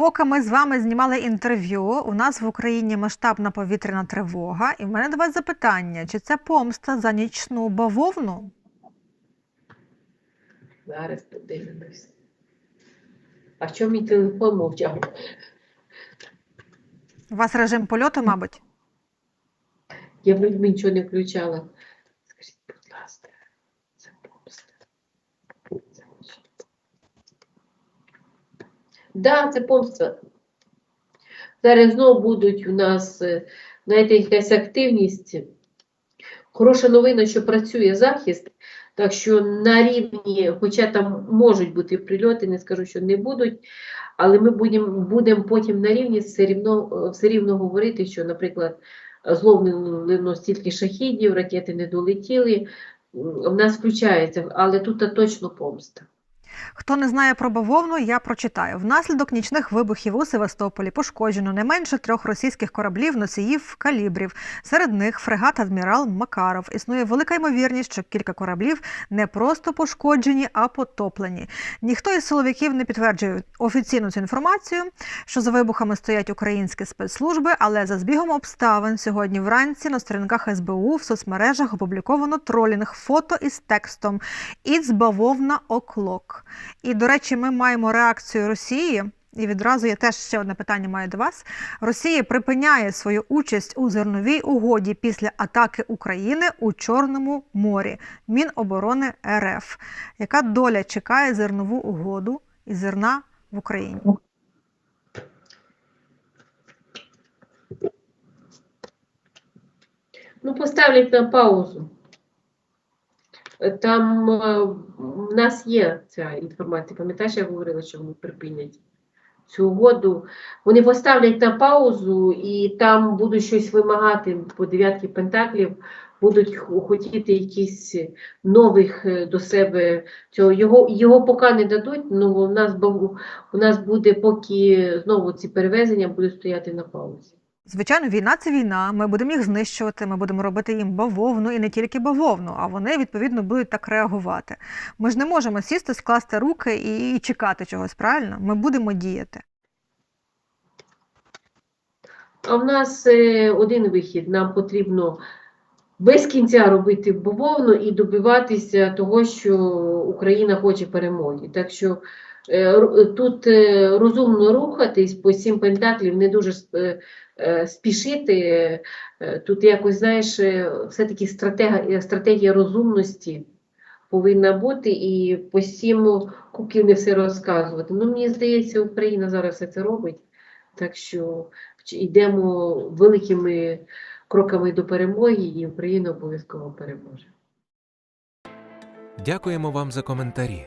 Поки ми з вами знімали інтерв'ю, у нас в Україні масштабна повітряна тривога, і в мене до вас запитання: чи це помста за нічну бавовну? Зараз подивимось. А що мій телефон мовчав? У вас режим польоту, мабуть? Я би нічого не включала. Скажіть, будь ласка, це помста. Це нічого. Да, це помста. Зараз знову будуть у нас, е, знаєте, якась активність. Хороша новина, що працює захист, так що на рівні, хоча там можуть бути прильоти, не скажу, що не будуть, але ми будемо будем потім на рівні все рівно, е, все рівно говорити, що, наприклад, зловлено стільки шахідів, ракети не долетіли, в нас включається, але тут точно помста. Хто не знає про бавовну, я прочитаю. Внаслідок нічних вибухів у Севастополі пошкоджено не менше трьох російських кораблів носіїв калібрів. Серед них фрегат адмірал Макаров. Існує велика ймовірність, що кілька кораблів не просто пошкоджені, а потоплені. Ніхто із силовиків не підтверджує офіційну цю інформацію, що за вибухами стоять українські спецслужби, але за збігом обставин сьогодні вранці на сторінках СБУ в соцмережах опубліковано тролінг фото із текстом «It's бавовна оклок». І, до речі, ми маємо реакцію Росії. І відразу я теж ще одне питання маю до вас. Росія припиняє свою участь у зерновій угоді після атаки України у Чорному морі. Міноборони РФ. Яка доля чекає зернову угоду і зерна в Україні? Ну, поставлять на паузу. Е, Там е, в нас є ця інформація. Пам'ятаєш, я говорила, що вони припинять цю угоду. Вони поставлять на паузу і там будуть щось вимагати по дев'ятки пентаклів, будуть хотіти якісь нових е, до себе цього. Його, його поки не дадуть, ну у нас, у нас буде, поки знову ці перевезення будуть стояти на паузі. Звичайно, війна це війна. Ми будемо їх знищувати, ми будемо робити їм бавовну і не тільки бавовну, а вони відповідно будуть так реагувати. Ми ж не можемо сісти, скласти руки і чекати чогось. Правильно? Ми будемо діяти. А в нас е, один вихід. Нам потрібно без кінця робити бавовну і добиватися того, що Україна хоче перемоги. Так що тут е, розумно рухатись по сім пентаклів, не дуже е, е, спішити. Е, Тут якось, знаєш, е, все-таки стратегія, стратегія розумності повинна бути і по сім кубків не все розказувати. Ну, мені здається, Україна зараз все це робить. Так що йдемо великими кроками до перемоги, і Україна обов'язково переможе. Дякуємо вам за коментарі.